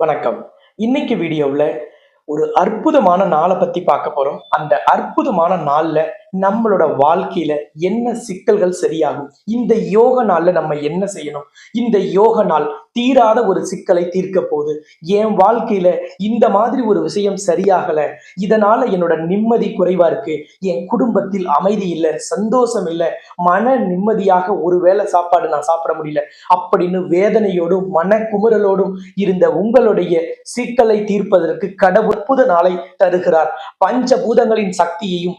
வணக்கம். இன்னைக்கு வீடியோவில் ஒரு அற்புதமான நாளை பற்றி பார்க்க போகிறோம் அந்த அற்புதமான நாளில் நம்மளோட வாழ்க்கையில என்ன சிக்கல்கள் சரியாகும்? இந்த யோக நாள்ல நம்ம என்ன செய்யணும்? இந்த யோக நாள் தீராத ஒரு சிக்கலை தீர்க்க போகுது. என் வாழ்க்கையில இந்த மாதிரி ஒரு விஷயம் சரியாகல. இதனால என்னோட நிம்மதி குறைவா இருக்கு. என் குடும்பத்தில் அமைதி இல்லை சந்தோஷம் இல்லை மன நிம்மதியாக ஒருவேளை சாப்பாடு நான் சாப்பிட முடியல அப்படின்னு வேதனையோடும் மன குமுறலோடும் இருந்த உங்களுடைய சிக்கலை தீர்ப்பதற்கு கடவுள் புத நாளை தருகிறார். பஞ்சபூதங்களின் சக்தியையும்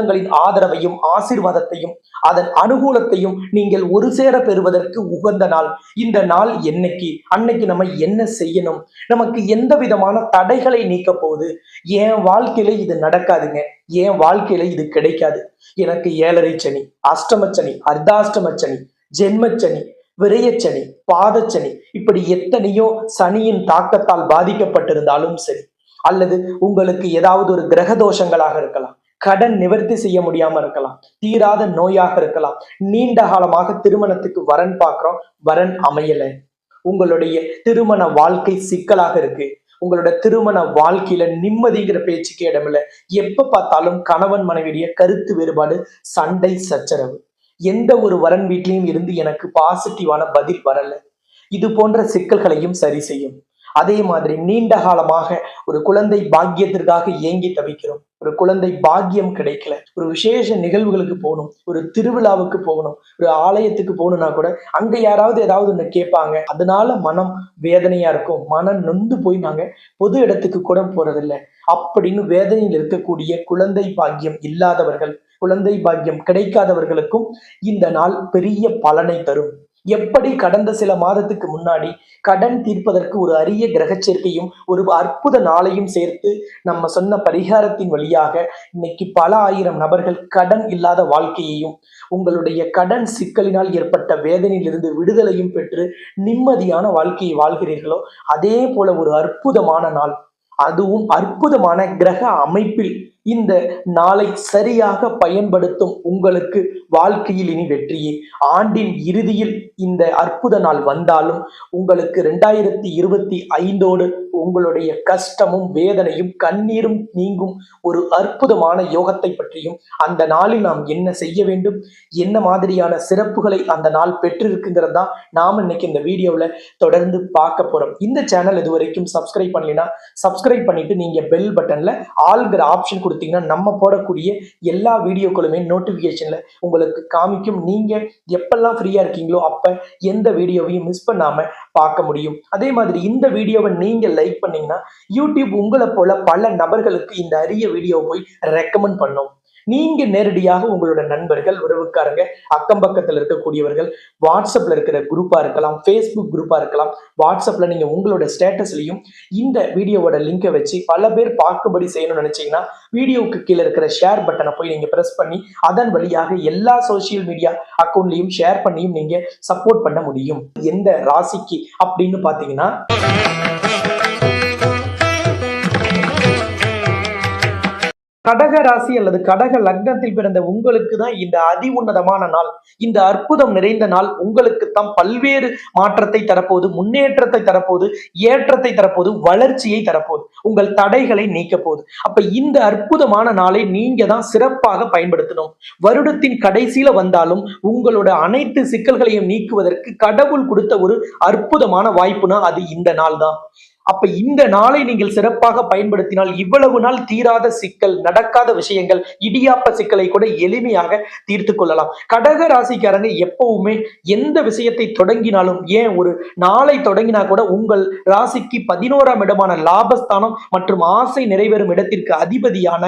பஞ்சபூதங்களின் ஆதரவையும் ஆசீர்வாதத்தையும் அதன் அனுகூலத்தையும் நீங்கள் ஒரு சேர பெறுவதற்கு உகந்த நாள். இந்த நாள் என்னைக்கு? அன்னைக்கு நம்ம என்ன செய்யணும்? நமக்கு எந்த விதமான தடைகளை நீக்க போகுது? என் வாழ்க்கையில இது நடக்காதுங்க. என் வாழ்க்கையில இது கிடைக்காது. எனக்கு ஏழரை சனி அஷ்டம சனி சனி ஜென்மச்சனி விரயச்சனி பாதச்சனி இப்படி எத்தனையோ சனியின் தாக்கத்தால் பாதிக்கப்பட்டிருந்தாலும் சரி அல்லது உங்களுக்கு ஏதாவது ஒரு கிரக தோஷங்களாக இருக்கலாம். கடன் நிவர்த்தி செய்ய முடியாம இருக்கலாம். தீராத நோயாக இருக்கலாம். நீண்ட காலமாக திருமணத்துக்கு வரன் பார்க்குறோம். வரன் அமையல. உங்களுடைய திருமண வாழ்க்கை சிக்கலாக இருக்கு. உங்களோட திருமண வாழ்க்கையில நிம்மதிங்கிற பேச்சுக்கு இடமில்ல. எப்ப பார்த்தாலும் கணவன் மனைவியுடைய கருத்து வேறுபாடு சண்டை சச்சரவு. எந்த ஒரு வரன் வீட்லையும் இருந்து எனக்கு பாசிட்டிவான பதில் வரல. இது போன்ற சிக்கல்களையும் சரி செய்யும். அதே மாதிரி நீண்ட காலமாக ஒரு குழந்தை பாக்கியத்திற்காக ஏங்கி தவிக்கிறோம். ஒரு குழந்தை பாக்கியம் கிடைக்கல. ஒரு விசேஷ நிகழ்வுகளுக்கு போகணும். ஒரு திருவிழாவுக்கு போகணும். ஒரு ஆலயத்துக்கு போகணும்னா கூட அங்க யாராவது ஏதாவது ஒண்ணு கேட்பாங்க. அதனால மனம் வேதனையா இருக்கும். மனம் நொந்து போய் நாங்க பொது இடத்துக்கு கூட போறதில்லை. அப்படின்னு வேதனையில் இருக்கக்கூடிய குழந்தை பாக்கியம் இல்லாதவர்கள் குழந்தை பாக்கியம் கிடைக்காதவர்களுக்கும் இந்த நாள் பெரிய பலனை தரும். எப்படி கடந்த சில மாதத்துக்கு முன்னாடி கடன் தீர்ப்பதற்கு ஒரு அரிய கிரக சேர்க்கையும் ஒரு அற்புத நாளையும் சேர்த்து நம்ம சொன்ன பரிகாரத்தின் வழியாக இன்னைக்கு பல ஆயிரம் நபர்கள் கடன் இல்லாத வாழ்க்கையையும் உங்களுடைய கடன் சிக்கலினால் ஏற்பட்ட வேதனையிலிருந்து விடுதலையும் பெற்று நிம்மதியான வாழ்க்கையை வாழ்கிறீர்களோ அதே போல ஒரு அற்புதமான நாள். அதுவும் அற்புதமான கிரக அமைப்பில். இந்த நாளை சரியாக பயன்படுத்தும் உங்களுக்கு வாழ்க்கையில் இனி வெற்றியே. ஆண்டின் இறுதியில் இந்த அற்புத நாள் வந்தாலும் உங்களுக்கு ரெண்டாயிரத்தி இருபத்தி ஐந்தோடு உங்களுடைய கஷ்டமும் வேதனையும் கண்ணீரும் நீங்கும் ஒரு அற்புதமான யோகத்தை பற்றியும் அந்த நாளில் நாம் என்ன செய்ய வேண்டும்? என்ன மாதிரியான சிறப்புகளை அந்த நாள் பெற்றிருக்குங்கிறது தான் நாம் இன்னைக்கு இந்த வீடியோவில் தொடர்ந்து பார்க்க போறோம். இந்த சேனல் இது வரைக்கும் சப்ஸ்கிரைப் பண்ணலைன்னா சப்ஸ்கிரைப் பண்ணிட்டு நீங்க பெல் பட்டன்ல ஆல்கிற ஆப்ஷன் கொடுத்தீங்கன்னா நம்ம போடக்கூடிய எல்லா வீடியோக்களுமே நோட்டிஃபிகேஷனில் உங்களுக்கு காமிக்கும். நீங்க எப்பெல்லாம் ஃப்ரீயா இருக்கீங்களோ அப்ப எந்த வீடியோவையும் மிஸ் பண்ணாம பார்க்க முடியும். அதே மாதிரி இந்த வீடியோவை நீங்க லைக் பண்ணீங்கன்னா யூடியூப் உங்களை போல பல நபர்களுக்கு இந்த அரிய வீடியோவை போய் ரெக்கமெண்ட் பண்ணும். நீங்க நேரடியாக உங்களோட நண்பர்கள் உறவுக்காரங்க அக்கம் பக்கத்தில் இருக்கக்கூடியவர்கள் வாட்ஸ்அப்ல இருக்கிற குரூப்பா இருக்கலாம் ஃபேஸ்புக் குரூப்பா இருக்கலாம் வாட்ஸ்அப்ல நீங்க உங்களோட ஸ்டேட்டஸ்லயும் இந்த வீடியோவோட லிங்கை வச்சு பல பேர் பார்க்கும்படி செய்யணும்னு நினைச்சீங்கன்னா வீடியோவுக்கு கீழே இருக்கிற ஷேர் பட்டனை போய் நீங்க பிரஸ் பண்ணி அதன் வழியாக எல்லா சோசியல் மீடியா அக்கௌண்ட்லயும் ஷேர் பண்ணியும் நீங்க சப்போர்ட் பண்ண முடியும். எந்த ராசிக்கு அப்படின்னு பாத்தீங்கன்னா கடக ராசி அல்லது கடக லக்னத்தில் பிறந்த உங்களுக்கு தான் இந்த அதி உன்னதமான நாள். இந்த அற்புதம் நிறைந்த நாள் உங்களுக்கு தான் பல்வேறு மாற்றத்தை தரப்போது முன்னேற்றத்தை தரப்போது ஏற்றத்தை தரப்போது வளர்ச்சியை தரப்போது உங்கள் தடைகளை நீக்க போகுது அப்ப இந்த அற்புதமான நாளை நீங்க தான் சிறப்பாக பயன்படுத்தணும். வருடத்தின் கடைசியில வந்தாலும் உங்களோட அனைத்து சிக்கல்களையும் நீக்குவதற்கு கடவுள் கொடுத்த ஒரு அற்புதமான வாய்ப்புனா அது இந்த நாள் தான். அப்ப இந்த நாளை நீங்கள் சிறப்பாக பயன்படுத்தினால் இவ்வளவு நாள் தீராத சிக்கல் நடக்காத விஷயங்கள் இடியாப்ப சிக்கலை கூட எளிமையாக தீர்த்து கொள்ளலாம். கடக ராசிக்காரங்க எப்பவுமே எந்த விஷயத்தை தொடங்கினாலும் ஏன் ஒரு நாளை தொடங்கினா கூட உங்கள் ராசிக்கு பதினோராம் இடமான லாபஸ்தானம் மற்றும் ஆசை நிறைவேறும் இடத்திற்கு அதிபதியான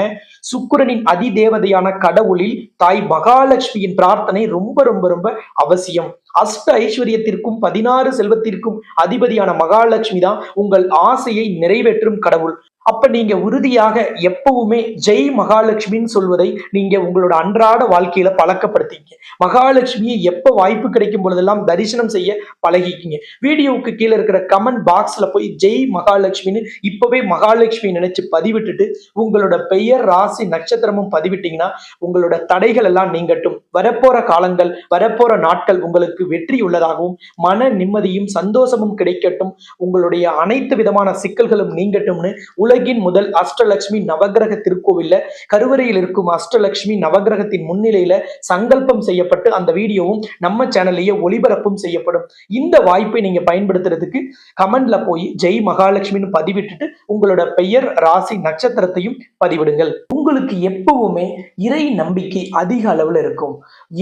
சுக்கிரனின் அதிதேவதையான கடவுளில் தாய் மகாலட்சுமியின் பிரார்த்தனை ரொம்ப ரொம்ப ரொம்ப அவசியம். அஷ்ட ஐஸ்வர்யத்திற்கும் பதினாறு செல்வத்திற்கும் அதிபதியான மகாலட்சுமி தான் உங்கள் ஆசையை நிறைவேற்றும் கடவுள். அப்ப நீங்க உறுதியாக எப்பவுமே ஜெய் மகாலட்சுமின்னு சொல்வதை நீங்க உங்களோட அன்றாட வாழ்க்கையில பழக்கப்படுத்திங்க மகாலட்சுமியை எப்ப வாய்ப்பு கிடைக்கும் பொழுதெல்லாம் தரிசனம் செய்ய பழகிக்கிங்க. வீடியோவுக்கு கீழே இருக்கிற கமெண்ட் பாக்ஸ்ல போய் ஜெய் மகாலட்சுமின்னு இப்பவே மகாலட்சுமி நினைச்சு பதிவிட்டுட்டு உங்களோட பெயர் ராசி நட்சத்திரமும் பதிவிட்டீங்கன்னா உங்களோட தடைகள் எல்லாம் நீங்கட்டும். வரப்போற காலங்கள் வரப்போற நாட்கள் உங்களுக்கு வெற்றி உள்ளதாகவும் மன நிம்மதியும் சந்தோஷமும் கிடைக்கட்டும். உங்களுடைய அனைத்து விதமான சிக்கல்களும் நீங்கட்டும்னு உலகின் முதல் அஷ்டலட்சுமி நவகிரக திருக்கோவில்ல கருவறையில் இருக்கும் அஷ்டலட்சுமி நவகிரகத்தின் முன்னிலையில சங்கல்பம் செய்யப்பட்டு அந்த வீடியோவும் நம்ம சேனல்லையே ஒளிபரப்பும் செய்யப்படும். இந்த வாய்ப்பை நீங்க பயன்படுத்துறதுக்கு கமெண்ட்ல போய் ஜெய் மகாலட்சுமின்னு பதிவிட்டுட்டு உங்களோட பெயர் ராசி நட்சத்திரத்தையும் பதிவிடுங்கள். உங்களுக்கு எப்பவுமே இறை நம்பிக்கை அதிக அளவுல இருக்கும்.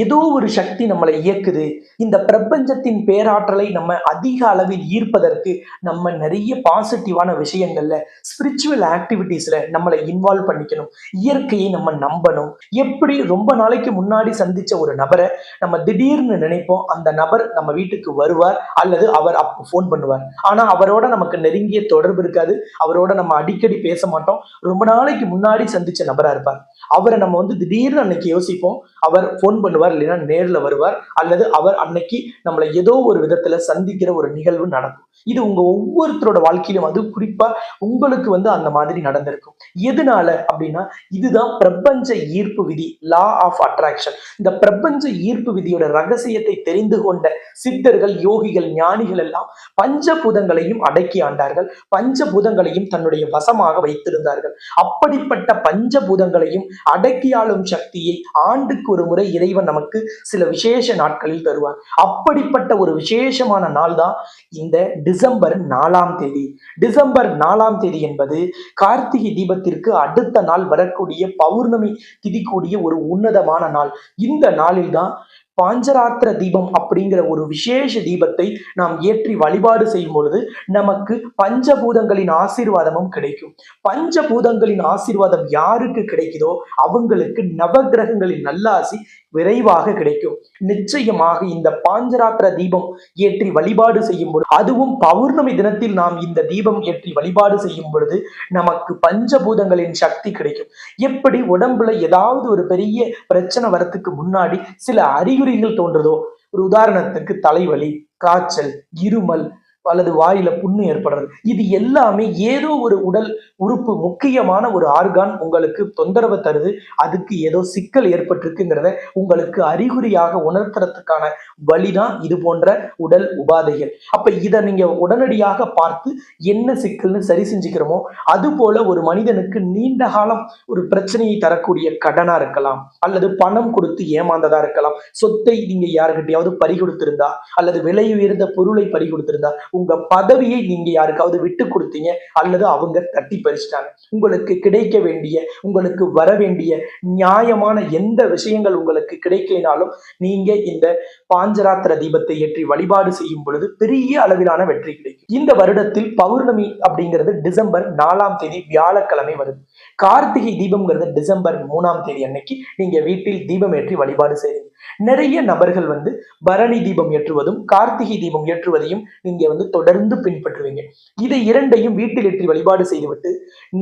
ஏதோ ஒரு சக்தி நம்மளை இயக்குது. இந்த பிரபஞ்சத்தின் பேராற்றலை நம்ம அதிக அளவில் ஈர்ப்பதற்கு நம்ம நிறைய பாசிட்டிவான விஷயங்கள்ல ஸ்பிரிச்சுவல் ஆக்டிவிட்டீஸ்ல நம்மளை இன்வால்வ் பண்ணிக்கணும். இயற்கையை நம்ம நம்பணும். எப்படி ரொம்ப நாளைக்கு முன்னாடி சந்திச்ச ஒரு நபரை நம்ம திடீர்னு நினைப்போம் அந்த நபர் நம்ம வீட்டுக்கு வருவார் அல்லது அவர் அப்போ ஃபோன் பண்ணுவார். ஆனால் அவரோட நமக்கு நெருங்கிய தொடர்பு இருக்காது. அவரோட நம்ம அடிக்கடி பேச மாட்டோம். ரொம்ப நாளைக்கு முன்னாடி சந்திச்ச நபராக இருப்பார். அவரை நம்ம வந்து திடீர்னு அன்னைக்கு யோசிப்போம். அவர் ஃபோன் பண்ணுவார் இல்லைன்னா நேரில் வருவார். அல்லது அவர் அன்னைக்கு நம்மளை ஏதோ ஒரு விதத்தில் சந்திக்கிற ஒரு நிகழ்வு நடக்கும். இது உங்க ஒவ்வொருத்தரோட வாழ்க்கையிலும் அது குறிப்பா உங்களுக்கு வந்து அந்த மாதிரி நடந்திருக்கும். எதனால அப்படின்னா இதுதான் பிரபஞ்ச ஈர்ப்பு விதி லா ஆஃப் அட்ராக்ஷன் இந்த பிரபஞ்ச ஈர்ப்பு விதியோட ரகசியத்தை தெரிந்து கொண்ட சித்தர்கள் யோகிகள் ஞானிகள் எல்லாம் பஞ்சபூதங்களையும் அடக்கி ஆண்டார்கள். பஞ்சபூதங்களையும் தன்னுடைய வசமாக வைத்திருந்தார்கள். அப்படிப்பட்ட பஞ்சபூதங்களையும் அடக்கி ஆளும் சக்தியை ஆண்டுக்கு ஒரு முறை இறைவன் நமக்கு சில விசேஷ நாட்களில் தருவார். அப்படிப்பட்ட ஒரு விசேஷமான நாள் தான் இந்த டிசம்பர் நாலாம் தேதி. டிசம்பர் நாலாம் தேதி என்பது என்பது கார்த்திகை தீபத்திற்கு அடுத்த நாள் வரக்கூடிய பௌர்ணமி திதிக்கூடிய ஒரு உன்னதமான நாள். இந்த நாளில் தான் பாஞ்சராத்திர தீபம் அப்படிங்கிற ஒரு விசேஷ தீபத்தை நாம் ஏற்றி வழிபாடு செய்யும் பொழுது நமக்கு பஞ்சபூதங்களின் ஆசீர்வாதமும் கிடைக்கும். பஞ்சபூதங்களின் ஆசீர்வாதம் யாருக்கு கிடைக்குதோ அவங்களுக்கு நவகிரகங்களின் நல்லாசி விரைவாக கிடைக்கும். நிச்சயமாக இந்த பாஞ்சராத்திர தீபம் ஏற்றி வழிபாடு செய்யும் பொழுது அதுவும் பௌர்ணமி தினத்தில் நாம் இந்த தீபம் ஏற்றி வழிபாடு செய்யும் பொழுது நமக்கு பஞ்சபூதங்களின் சக்தி கிடைக்கும். எப்படி உடம்புல ஏதாவது ஒரு பெரிய பிரச்சனை வரத்துக்கு முன்னாடி சில அறிகுறிகள் தோன்றுதோ ஒரு உதாரணத்துக்கு தலைவலி காய்ச்சல் இருமல் அல்லது வாயில புண்ணு ஏற்படுறது. இது எல்லாமே ஏதோ ஒரு உடல் உறுப்பு முக்கியமான ஒரு ஆர்கான் உங்களுக்கு தொந்தரவு தருது. அதுக்கு ஏதோ சிக்கல் ஏற்பட்டிருக்குங்கிறத உங்களுக்கு அறிகுறியாக உணர்த்துறதுக்கான வழிதான் இது போன்ற உடல் உபாதைகள். அப்ப இதை நீங்க உடனடியாக பார்த்து என்ன சிக்கல்னு சரி செஞ்சுக்கிறோமோ அது போல ஒரு மனிதனுக்கு நீண்ட காலம் ஒரு பிரச்சனையை தரக்கூடிய கடனா இருக்கலாம். அல்லது பணம் கொடுத்து ஏமாந்ததா இருக்கலாம். சொத்தை நீங்க யாருக்கிட்டையாவது பறி கொடுத்திருந்தா அல்லது விலை உயர்ந்த பொருளை பறி கொடுத்திருந்தா உங்க பதவியை நீங்க யாருக்காவது விட்டு கொடுத்தீங்க அல்லது அவங்க தட்டி பறிச்சிட்டாங்க. உங்களுக்கு கிடைக்க வேண்டிய உங்களுக்கு வர வேண்டிய நியாயமான எந்த விஷயங்கள் உங்களுக்கு கிடைக்கலினாலும் நீங்க இந்த பாஞ்சராத்திர தீபத்தை ஏற்றி வழிபாடு செய்யும் பொழுது பெரிய அளவிலான வெற்றி கிடைக்கும். இந்த வருடத்தில் பௌர்ணமி அப்படிங்கிறது டிசம்பர் நாலாம் தேதி வியாழக்கிழமை வருது. கார்த்திகை தீபம்ங்கிறது டிசம்பர் மூணாம் தேதி அன்னைக்கு நீங்க வீட்டில் தீபம் ஏற்றி வழிபாடு செய்யுங்க. நிறைய நபர்கள் வந்து பரணி தீபம் ஏற்றுவதும் கார்த்திகை தீபம் ஏற்றுவதையும் நீங்க வந்து தொடர்ந்து பின்பற்றுவீங்க. இதை இரண்டையும் வீட்டில் ஏற்றி வழிபாடு செய்துவிட்டு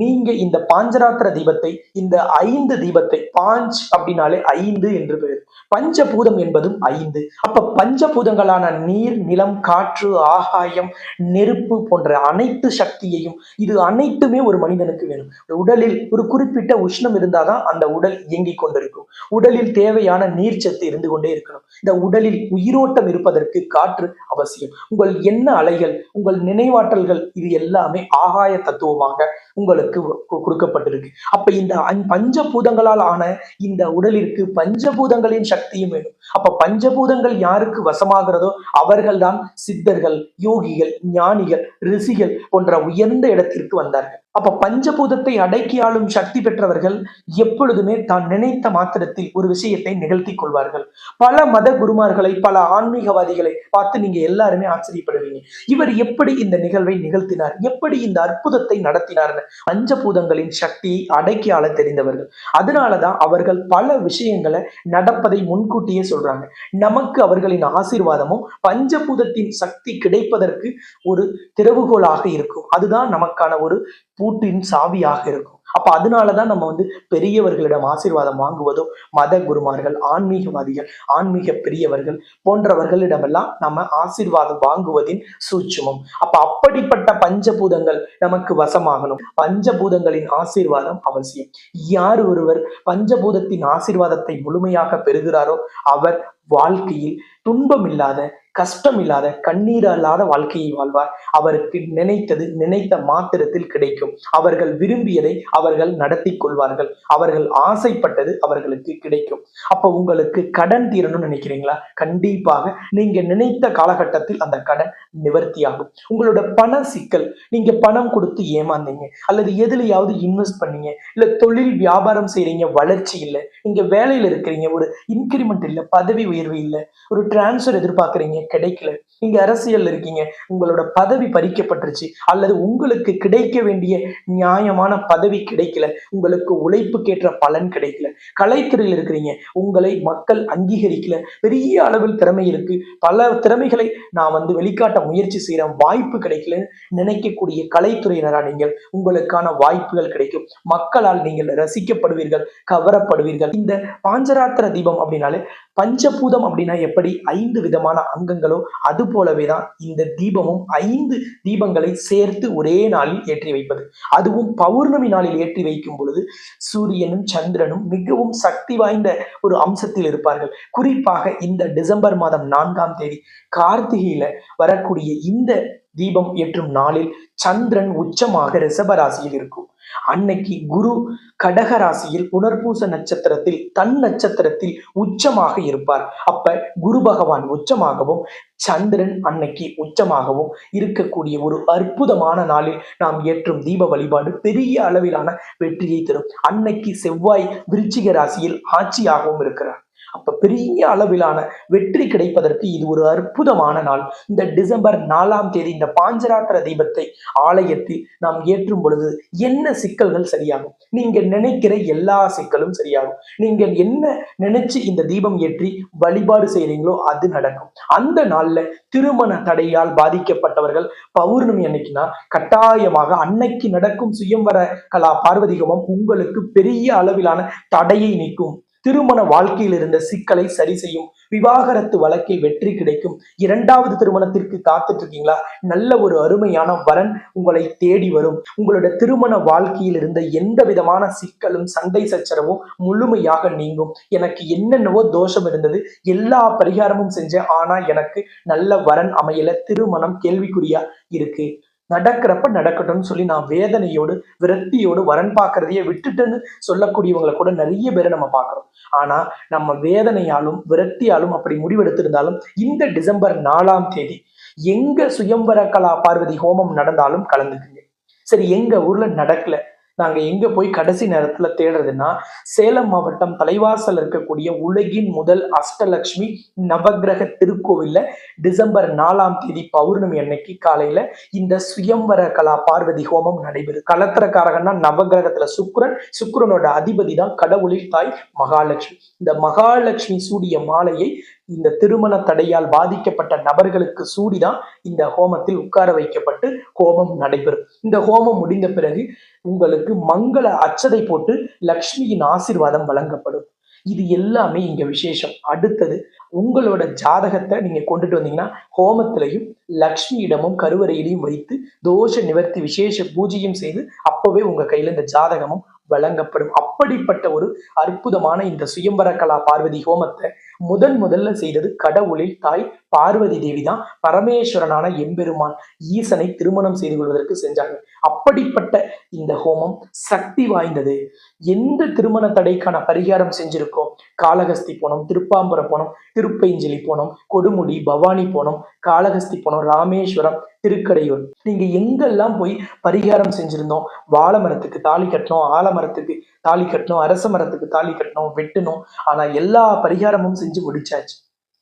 நீங்க இந்த பாஞ்சராத்திர தீபத்தை இந்த ஐந்து தீபத்தை பாஞ்ச் அப்படின்னாலே ஐந்து என்று பெயர். பஞ்சபூதம் என்பதும் ஐந்து. அப்ப பஞ்சபூதங்களான நீர் நிலம் காற்று ஆகாயம் நெருப்பு போன்ற அனைத்து சக்தியையும் இது அனைத்துமே ஒரு மனிதனுக்கு வேணும். உடலில் ஒரு குறிப்பிட்ட உஷ்ணம் இருந்தாதான் அந்த உடல் இயங்கிக் கொண்டிருக்கும். உடலில் தேவையான நீர்ச்சத்து இருந்து கொண்டே இருக்கணும். இந்த உடலில் உயிரோட்டம் இருப்பதற்கு காற்று அவசியம். உங்கள் எண்ண அலைகள் உங்கள் நினைவாற்றல்கள் இது எல்லாமே ஆகாய தத்துவமாக உங்களுக்கு கொடுக்கப்பட்டிருக்கு. அப்ப இந்த பஞ்சபூதங்களால் ஆன இந்த உடலிற்கு பஞ்சபூதங்களின் சக்தியும் வேணும். அப்ப பஞ்சபூதங்கள் யாருக்கு வசமாகிறதோ அவர்கள்தான் சித்தர்கள் யோகிகள் ஞானிகள் ரிஷிகள் போன்ற உயர்ந்த இடத்திற்கு வந்தார்கள். அப்ப பஞ்சபூதத்தை அடக்கி ஆளும் சக்தி பெற்றவர்கள் எப்பொழுதுமே தான் நினைத்த மாத்திரத்தில் ஒரு விஷயத்தை நிகழ்த்தி கொள்வார்கள். பல மத குருமார்களை பல ஆன்மீகவாதிகளை பார்த்து நீங்க எல்லாருமே ஆச்சரியப்படுவீங்க. இவர் எப்படி இந்த நிகழ்வை நிகழ்த்தினார்? எப்படி இந்த அற்புதத்தை நடத்தினார்னு? பஞ்சபூதங்களின் சக்தியை அடக்கி ஆள தெரிந்தவர்கள். அதனாலதான் அவர்கள் பல விஷயங்களை நடப்பதை முன்கூட்டியே சொல்றாங்க. நமக்கு அவர்களின் ஆசீர்வாதமும் பஞ்சபூதத்தின் சக்தி கிடைப்பதற்கு ஒரு திறவுகோலாக இருக்கும். அதுதான் நமக்கான ஒரு பூட்டின் சாவியாக இருக்கும். அப்ப அதனாலதான் நம்ம வந்து பெரியவர்களிடம் ஆசீர்வாதம் வாங்குவதோ மத குருமார்கள் ஆன்மீகவாதிகள் ஆன்மீக பெரியவர்கள் போன்றவர்களிடமெல்லாம் நம்ம ஆசீர்வாதம் வாங்குவதின் சூட்சமம். அப்ப அப்படிப்பட்ட பஞ்சபூதங்கள் நமக்கு வசமாகணும். பஞ்சபூதங்களின் ஆசீர்வாதம் அவசியம். யார் ஒருவர் பஞ்சபூதத்தின் ஆசீர்வாதத்தை முழுமையாக பெறுகிறாரோ அவர் வாழ்க்கையில் துன்பம் இல்லாத கஷ்டம் இல்லாத கண்ணீர் இல்லாத வாழ்க்கையை வாழ்வார். அவருக்கு நினைத்தது நினைத்த மாத்திரத்தில் கிடைக்கும். அவர்கள் விரும்பியதை அவர்கள் நடத்தி கொள்வார்கள். அவர்கள் ஆசைப்பட்டது அவர்களுக்கு கிடைக்கும். அப்ப உங்களுக்கு கடன் தீரணும்னு நினைக்கிறீங்களா? கண்டிப்பாக நீங்க நினைத்த காலகட்டத்தில் அந்த கடன் நிவர்த்தியாகும். உங்களோட பண சிக்கல் நீங்க பணம் கொடுத்து ஏமாந்தீங்க. அல்லது எதுலையாவது இன்வெஸ்ட் பண்ணீங்க. இல்ல தொழில் வியாபாரம் செய்றீங்க வளர்ச்சி இல்லை. நீங்க வேலையில இருக்கிறீங்க ஒரு இன்கிரிமெண்ட் இல்லை பதவி உயர்வு இல்லை. ஒரு டிரான்ஸ்ஃபர் எதிர்பார்க்குறீங்க. கிடைக்கல. நீங்க அரசியல் இருக்கீங்க உங்களோட பதவி பறிக்கப்பட்டுருச்சு அல்லது உங்களுக்கு கிடைக்க வேண்டிய நியாயமான பதவி கிடைக்கல உங்களுக்கு உழைப்புக்கேற்ற பலன் கிடைக்கல கலைத்துறையில் இருக்கிறீங்க உங்களை மக்கள் அங்கீகரிக்கல பெரிய அளவில் திறமை இருக்கு பல திறமைகளை நான் வந்து வெளிக்காட்ட முயற்சி செய்யறேன் வாய்ப்பு கிடைக்கலன்னு நினைக்கக்கூடிய கலைத்துறையினரா நீங்கள் உங்களுக்கான வாய்ப்புகள் கிடைக்கும். மக்களால் நீங்கள் ரசிக்கப்படுவீர்கள் கவரப்படுவீர்கள். இந்த பாஞ்சராத்திர தீபம் அப்படின்னாலே பஞ்சபூதம் அப்படின்னா எப்படி? ஐந்து விதமான அங்கங்களோ அது போலவே தான் இந்த தீபமும் ஐந்து தீபங்களை சேர்த்து ஒரே நாளில் ஏற்றி வைப்பது. அதுவும் பௌர்ணமி நாளில் ஏற்றி வைக்கும் பொழுது சூரியனும் சந்திரனும் மிகவும் சக்தி வாய்ந்த ஒரு அம்சத்தில் இருப்பார்கள். குறிப்பாக இந்த டிசம்பர் மாதம் நான்காம் தேதி கார்த்திகையில வரக்கூடிய இந்த தீபம் ஏற்றும் நாளில் சந்திரன் உச்சமாக ரிஷபராசியில் இருக்கும். அன்னைக்கு குரு கடக ராசியில் புனர்பூச நட்சத்திரத்தில் தன் நட்சத்திரத்தில் உச்சமாக இருப்பார். அப்ப குரு பகவான் உச்சமாகவும் சந்திரன் அன்னைக்கு உச்சமாகவும் இருக்கக்கூடிய ஒரு அற்புதமான நாளில் நாம் ஏற்றும் தீப வழிபாடு பெரிய அளவிலான வெற்றியை தரும். அன்னைக்கு செவ்வாய் விருச்சிக ராசியில் ஆட்சியாகவும் இருக்கிறார். அப்ப பெரிய அளவிலான வெற்றி கிடைப்பதற்கு இது ஒரு அற்புதமான நாள். இந்த டிசம்பர் நாலாம் தேதி இந்த பாஞ்சராத்திர தீபத்தை ஆலயத்தில் நாம் ஏற்றும் பொழுது என்ன சிக்கல்கள் சரியாகும்? நீங்க நினைக்கிற எல்லா சிக்கலும் சரியாகும். நீங்க என்ன நினைச்சு இந்த தீபம் ஏற்றி வழிபாடு செய்றீங்களோ அது நடக்கும். அந்த நாள்ல திருமண தடையால் பாதிக்கப்பட்டவர்கள் பௌர்ணமி அன்னைக்குன்னா கட்டாயமாக அன்னைக்கு நடக்கும் சுயம்வர கலா பார்வதிகமம் உங்களுக்கு பெரிய அளவிலான தடையை நீக்கும். திருமண வாழ்க்கையில் இருந்த சிக்கலை சரி செய்யும் விவாகரத்து வழக்கில் வெற்றி கிடைக்கும். இரண்டாவது திருமணத்திற்கு காத்துட்டு இருக்கீங்களா நல்ல ஒரு அருமையான வரன் உங்களை தேடி வரும். உங்களோட திருமண வாழ்க்கையில் இருந்த எந்த விதமான சிக்கலும் சண்டை சச்சரவும் முழுமையாக நீங்கும். எனக்கு என்னென்னவோ தோஷம் இருந்தது. எல்லா பரிகாரமும் செஞ்சேன். ஆனா எனக்கு நல்ல வரன் அமையல. திருமணம் கேள்விக்குறியா இருக்கு. நடக்கிறப்ப நடக்கட்டும்னு சொல்லி நான் வேதனையோடு விரக்தியோடு வரன் பார்க்கறதையே விட்டுட்டுன்னு சொல்லக்கூடியவங்களை கூட நிறைய பேரை நம்ம பார்க்குறோம். ஆனா நம்ம வேதனையாலும் விரக்தியாலும் அப்படி முடிவெடுத்திருந்தாலும் இந்த டிசம்பர் நாலாம் தேதி எங்க சுயம்பர கலா பார்வதி ஹோமம் நடந்தாலும் கலந்துக்குங்க. சரி எங்க ஊர்ல நடக்கல. நாங்க எங்க போய் கடைசி நேரத்தில் தேடுறதுன்னா சேலம் மாவட்டம் தலைவாசல் இருக்கக்கூடிய உலகின் முதல் அஷ்டலக்ஷ்மி நவக்கிரக திருக்கோவிலில் டிசம்பர் நாலாம் தேதி பௌர்ணமி அன்னைக்கு காலையில இந்த சுயம்வர கலா பார்வதி ஹோமம் நடைபெறும். கலத்திரக்காரகன்னா நவக்கிரகத்துல சுக்ரன் சுக்கிரனோட அதிபதி தான் கடவுளில் தாய் மகாலட்சுமி. இந்த மகாலட்சுமி சூடிய மாலையை இந்த திருமண தடையால் பாதிக்கப்பட்ட நபர்களுக்கு சூடிதான் இந்த ஹோமத்தில் உட்கார வைக்கப்பட்டு ஹோமம் நடைபெறும். இந்த ஹோமம் முடிந்த பிறகு உங்களுக்கு மங்கள அச்சதை போட்டு லக்ஷ்மியின் ஆசிர்வாதம் வழங்கப்படும். இது எல்லாமே இங்க விசேஷம். அடுத்தது உங்களோட ஜாதகத்தை நீங்க கொண்டுட்டு வந்தீங்கன்னா ஹோமத்திலையும் லக்ஷ்மியிடமும் கருவறையிலையும் வைத்து தோஷ நிவர்த்தி விசேஷ பூஜையும் செய்து அப்பவே உங்க கையில இந்த ஜாதகமும் வழங்கப்படும். அப்படிப்பட்ட ஒரு அற்புதமான இந்த சுயம்பர கலா பார்வதி ஹோமத்தை முதன் முதல்ல செய்தது கடவுளில் தாய் பார்வதி தேவி தான். பரமேஸ்வரனான எம்பெருமான் ஈசனை திருமணம் செய்து கொள்வதற்கு செஞ்சாங்க. அப்படிப்பட்ட இந்த ஹோமம் சக்தி வாய்ந்தது. எந்த திருமண தடைக்கான பரிகாரம் செஞ்சிருக்கோம் காளகஸ்தி போனோம் திருப்பாம்பரம் போனோம் திருப்பைஞ்சலி போனோம் கொடுமுடி பவானி போனோம் காளகஸ்தி போனோம் ராமேஸ்வரம் திருக்கடையூர். நீங்க எங்கெல்லாம் போய் பரிகாரம் செஞ்சிருந்தோம் வாழை மரத்துக்கு தாலி கட்டணும் ஆலமரத்துக்கு தாலி கட்டணும் அரச மரத்துக்கு தாலி கட்டணும் வெட்டணும் ஆனா எல்லா பரிகாரமும் செஞ்சு முடிச்சாச்சு.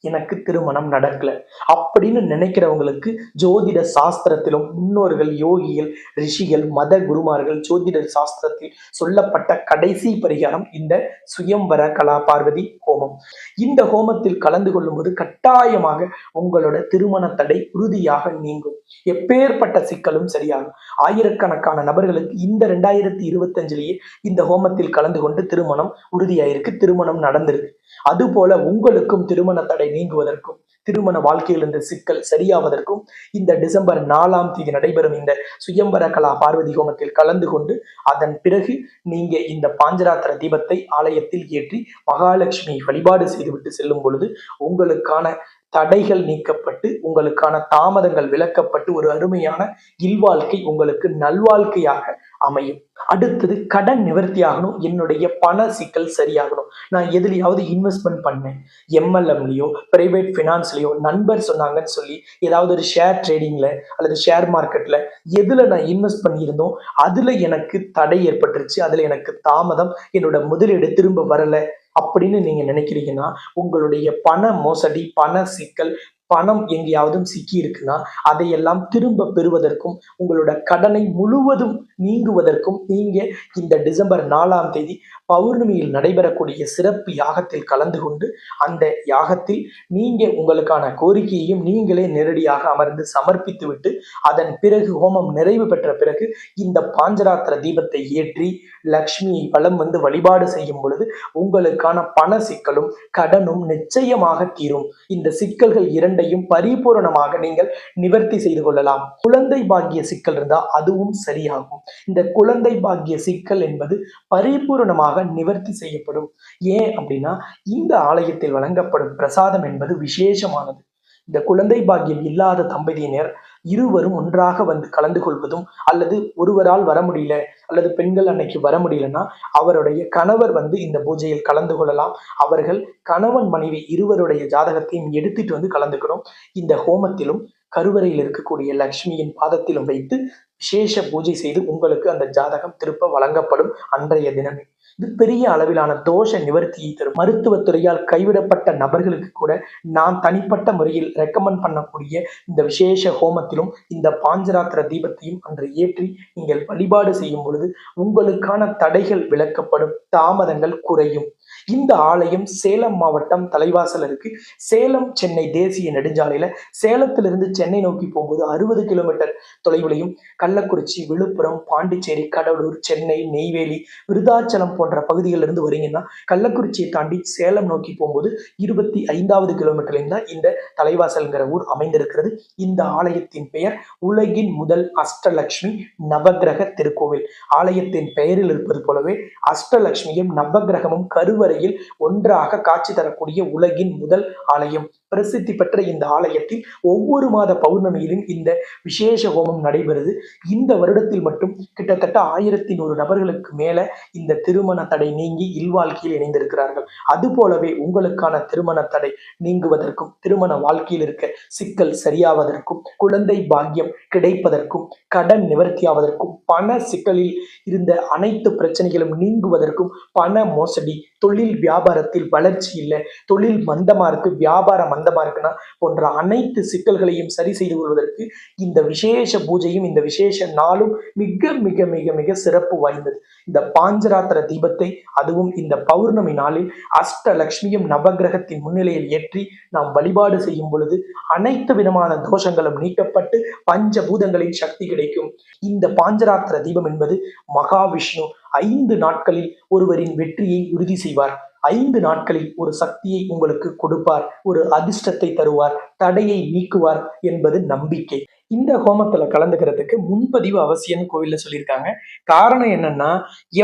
எனக்கு திருமணம் நடக்கல. அப்படின்னு நினைக்கிறவங்களுக்கு ஜோதிட சாஸ்திரத்திலும் முன்னோர்கள் யோகிகள் ரிஷிகள் மத குருமார்கள் ஜோதிட சாஸ்திரத்தில் சொல்லப்பட்ட கடைசி பரிகாரம் இந்த சுயம்பர கலா பார்வதி ஹோமம். இந்த ஹோமத்தில் கலந்து கொள்ளும்போது கட்டாயமாக உங்களோட திருமண தடை உறுதியாக நீங்கும். எப்பேற்பட்ட சிக்கலும் சரியாகும். ஆயிரக்கணக்கான நபர்களுக்கு இந்த ரெண்டாயிரத்தி இருபத்தஞ்சிலேயே இந்த ஹோமத்தில் கலந்து கொண்டு திருமணம் உறுதியாயிருக்கு திருமணம் நடந்திருக்கு. அதுபோல உங்களுக்கும் திருமண தடை நீங்குவதற்கும் திருமண வாழ்க்கையில் இருந்த சிக்கல் சரியாவதற்கும் இந்த டிசம்பர் நாலாம் தேதி நடைபெறும் இந்த சுயம்பர கலா பார்வதி ஹோமத்தில் கலந்து கொண்டு அதன் பிறகு நீங்க இந்த பாஞ்சராத்திர தீபத்தை ஆலயத்தில் ஏற்றி மகாலட்சுமி வழிபாடு செய்துவிட்டு செல்லும் பொழுது உங்களுக்கான தடைகள் நீக்கப்பட்டு உங்களுக்கான தாமதங்கள் விளக்கப்பட்டு ஒரு அருமையான இல்வாழ்க்கை உங்களுக்கு நல்வாழ்க்கையாக அமையும். அடுத்தது கடன் நிவர்த்தி ஆகணும் என்னுடைய பண சிக்கல் சரியாகணும். நான் எதுலையாவது இன்வெஸ்ட்மெண்ட் பண்ணேன். எம்எல்எம்லையோ பிரைவேட் ஃபினான்ஸ்லையோ நண்பர் சொன்னாங்கன்னு சொல்லி ஏதாவது ஒரு ஷேர் ட்ரேடிங்ல அல்லது ஷேர் மார்க்கெட்ல எதுல நான் இன்வெஸ்ட் பண்ணியிருந்தோம் அதுல எனக்கு தடை ஏற்பட்டுருச்சு அதுல எனக்கு தாமதம் என்னோட முதலீடு திரும்ப வரலை. அப்படின்னு நீங்க நினைக்கிறீங்கன்னா உங்களுடைய பண மோசடி பண சிக்கல் பணம் எங்கேயாவதும் சிக்கி இருக்குன்னா அதையெல்லாம் திரும்ப பெறுவதற்கும் உங்களோட கடனை முழுவதும் நீங்குவதற்கும் நீங்க இந்த டிசம்பர் நாலாம் தேதி பௌர்ணமியில் நடைபெறக்கூடிய சிறப்பு யாகத்தில் கலந்து கொண்டு அந்த யாகத்தில் நீங்க உங்களுக்கான கோரிக்கையையும் நீங்களே நேரடியாக அமர்ந்து சமர்ப்பித்து விட்டு அதன் பிறகு ஹோமம் நிறைவு பெற்ற பிறகு இந்த பாஞ்சராத்திர தீபத்தை ஏற்றி லக்ஷ்மியை வலம் வந்து வழிபாடு செய்யும் பொழுது உங்களுக்கான பண சிக்கலும் கடனும் நிச்சயமாக தீரும். இந்த சிக்கல்கள் இரண்டையும் பரிபூரணமாக நீங்கள் நிவர்த்தி செய்து கொள்ளலாம். குழந்தை பாக்கிய சிக்கல் இருந்தால் அதுவும் சரியாகும். இந்த குழந்தை பாக்கிய சிக்கல் என்பது பரிபூரணமாக நிவர்த்தி செய்யப்படும். ஏன் அப்படின்னா இந்த ஆலயத்தில் வழங்கப்படும் பிரசாதம் என்பது விசேஷமானது. இந்த குழந்தை பாக்கியம் இல்லாத தம்பதியினர் இருவரும் ஒன்றாக வந்து கலந்து கொள்வதும் அல்லது ஒருவரால் வர முடியல அல்லது பெண்கள் அன்னைக்கு வர முடியலன்னா அவருடைய கணவர் வந்து இந்த பூஜையில் கலந்து கொள்ளலாம். அவர்கள் கணவன் மனைவி இருவருடைய ஜாதகத்தையும் எடுத்துட்டு வந்து கலந்துக்கணும். இந்த ஹோமத்திலும் கருவறையில் இருக்கக்கூடிய லக்ஷ்மியின் பாதத்திலும் வைத்து விசேஷ பூஜை செய்து உங்களுக்கு அந்த ஜாதகம் திருப்ப வழங்கப்படும் அன்றைய தினமே. இது பெரிய அளவிலான தோஷ நிவர்த்தியை தரும். மருத்துவத்துறையால் கைவிடப்பட்ட நபர்களுக்கு கூட நான் தனிப்பட்ட முறையில் ரெக்கமெண்ட் பண்ணக்கூடிய இந்த விசேஷ ஹோமத்திலும் இந்த பாஞ்சராத்திர தீபத்தையும் அன்று ஏற்றி நீங்கள் வழிபாடு செய்யும் பொழுது உங்களுக்கான தடைகள் விளக்கப்படும் தாமதங்கள் குறையும். இந்த ஆலயம் சேலம் மாவட்டம் தலைவாசல் இருக்கு. சேலம் சென்னை தேசிய நெடுஞ்சாலையில சேலத்திலிருந்து சென்னை நோக்கி போகும்போது அறுபது கிலோமீட்டர் தொலைவிலையும் கள்ளக்குறிச்சி விழுப்புரம் பாண்டிச்சேரி கடலூர் சென்னை நெய்வேலி விருதாச்சலம் போன்ற பகுதிகளிலிருந்து வரீங்கன்னா கள்ளக்குறிச்சியை தாண்டி சேலம் நோக்கி போகும்போது இருபத்தி ஐந்தாவது கிலோமீட்டர்லையும் தான் இந்த தலைவாசல்ங்கிற ஊர் அமைந்திருக்கிறது. இந்த ஆலயத்தின் பெயர் உலகின் முதல் அஷ்டலட்சுமி நவக்கிரக திருக்கோவில். ஆலயத்தின் பெயரில் இருப்பது போலவே அஷ்டலட்சுமியும் நவக்கிரகமும் அடிப்படையில் ஒன்றாக காட்சி தரக்கூடிய உலகின் முதல் ஆலயம். பிரசித்தி பெற்ற இந்த ஆலயத்தில் ஒவ்வொரு மாத பௌர்ணமியிலும் இந்த விசேஷ ஹோமம் நடைபெறுது. இந்த வருடத்தில் மட்டும் கிட்டத்தட்ட ஆயிரத்தி நூறு நபர்களுக்கு மேல இந்த திருமண தடை நீங்கி இல்வாழ்க்கையில் இணைந்திருக்கிறார்கள். அது போலவே உங்களுக்கான திருமண தடை நீங்குவதற்கும் திருமண வாழ்க்கையில் இருக்க சிக்கல் சரியாவதற்கும் குழந்தை பாக்கியம் கிடைப்பதற்கும் கடன் நிவர்த்தியாவதற்கும் பண சிக்கலில் இருந்த அனைத்து பிரச்சனைகளும் நீங்குவதற்கும் பண மோசடி தொழில் வியாபாரத்தில் வளர்ச்சி இல்லை தொழில் மந்தமா இருக்கு வியாபாரம் மந்தமா இருக்குன்னா போன்ற அனைத்து சிக்கல்களையும் சரி செய்து கொள்வதற்கு இந்த விசேஷ பூஜையும் இந்த விசேஷ நாளும் மிக மிக மிக மிக சிறப்பு வாய்ந்தது. இந்த பாஞ்சராத்திர தீபத்தை அதுவும் இந்த பௌர்ணமி நாளில் அஷ்டலக்ஷ்மியும் நவக்கிரகத்தின் முன்னிலையில் ஏற்றி நாம் வழிபாடு செய்யும் பொழுது அனைத்து விதமான தோஷங்களும் நீக்கப்பட்டு பஞ்சபூதங்களின் சக்தி கிடைக்கும். இந்த பாஞ்சராத்திர தீபம் என்பது மகாவிஷ்ணு ஐந்து நாட்களில் ஒருவரின் வெற்றியை உறுதி செய்வார். ஐந்து நாட்களில் ஒரு சக்தியை உங்களுக்கு கொடுப்பார் ஒரு அதிர்ஷ்டத்தை தருவார் தடையை நீக்குவார் என்பது நம்பிக்கை. இந்த ஹோமத்துல கலந்துக்கிறதுக்கு முன்பதிவு அவசியம்னு கோவில்ல சொல்லியிருக்காங்க. காரணம் என்னன்னா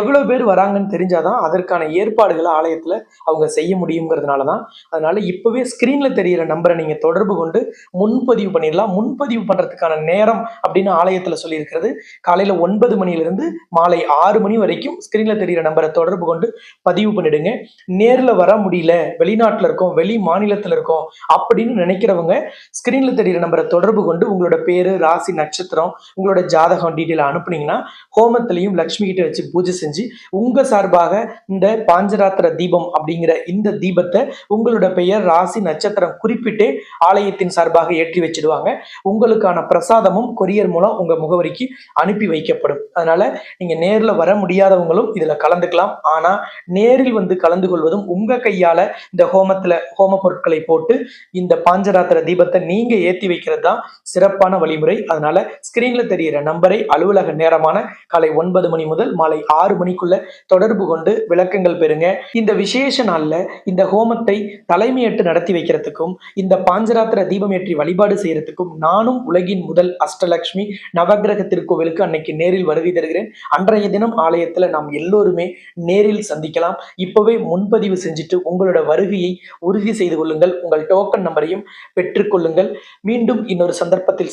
எவ்வளவு பேர் வராங்கன்னு தெரிஞ்சாதான் அதற்கான ஏற்பாடுகளை ஆலயத்துல அவங்க செய்ய முடியுங்கிறதுனால தான் அதனால இப்பவே ஸ்கிரீன்ல தெரியிற நம்பரை நீங்க தொடர்பு கொண்டு முன்பதிவு பண்ணிடலாம். முன்பதிவு பண்றதுக்கான நேரம் அப்படின்னு ஆலயத்துல சொல்லியிருக்கிறது. காலையில ஒன்பது மணியிலிருந்து மாலை ஆறு மணி வரைக்கும் ஸ்கிரீன்ல தெரியிற நம்பரை தொடர்பு கொண்டு பதிவு பண்ணிடுங்க. நேர்ல வர முடியல வெளிநாட்டுல இருக்கோம் வெளி மாநிலத்துல இருக்கோம் அப்படின்னு நினைக்கிறவங்க ஸ்கிரீன்ல தெரியிற நம்பரை தொடர்பு கொண்டு உங்களோட பேரு ராசி நட்சத்திரம் உங்களோட ஜாதகம் டீட்டெயில் அனுப்புனீங்கன்னா ஹோமத்திலையும் லக்ஷ்மி கிட்ட வச்சு பூஜை செஞ்சு உங்க சார்பாக இந்த பாஞ்சராத்திர தீபம் அப்படிங்கிற இந்த தீபத்தை உங்களோட பெயர் ராசி நட்சத்திரம் குறிப்பிட்டு ஆலயத்தின் சார்பாக ஏற்றி வச்சிடுவாங்க. உங்களுக்கான பிரசாதமும் கொரியர் மூலம் உங்க முகவரிக்கு அனுப்பி வைக்கப்படும். அதனால நீங்க நேர்ல வர முடியாதவங்களும் இதுல கலந்துக்கலாம். ஆனா நேரில் வந்து கலந்து கொள்வதும் உங்க கையால இந்த ஹோமத்துல ஹோம பொருட்களை போட்டு இந்த பாஞ்சராத்திர தீபத்தை நீங்க ஏத்தி வைக்கிறது தான் சிறப்பான வழிமுறை. அதனால ஸ்கிரீன்ல தெரிகிற நம்பரை அலுவலக நேரமான காலை ஒன்பது மணி முதல் மாலை ஆறு மணிக்குள்ள தொடர்பு கொண்டு விளக்கங்கள் பெறுங்க. இந்த விசேஷ நாள்ல இந்த ஹோமத்தை தலைமையேற்று நடத்தி வைக்கிறதுக்கும் இந்த பாஞ்சராத்திர தீபம் ஏற்றி வழிபாடு செய்யறதுக்கும் நானும் உலகின் முதல் அஷ்டலட்சுமி நவக்கிரக திருக்கோவிலுக்கு அன்னைக்கு நேரில் வருகை தருகிறேன். அன்றைய தினம் ஆலயத்துல நாம் எல்லோருமே நேரில் சந்திக்கலாம். இப்பவே முன்பதிவு செஞ்சுட்டு உங்களோட வருகையை உறுதி செய்து கொள்ளுங்கள். உங்கள் டோக்கன் நம்பரையும் பெற்றுக்கொள்ளுங்கள் மீண்டும் இன்னொரு சந்தர்ப்பத்தில்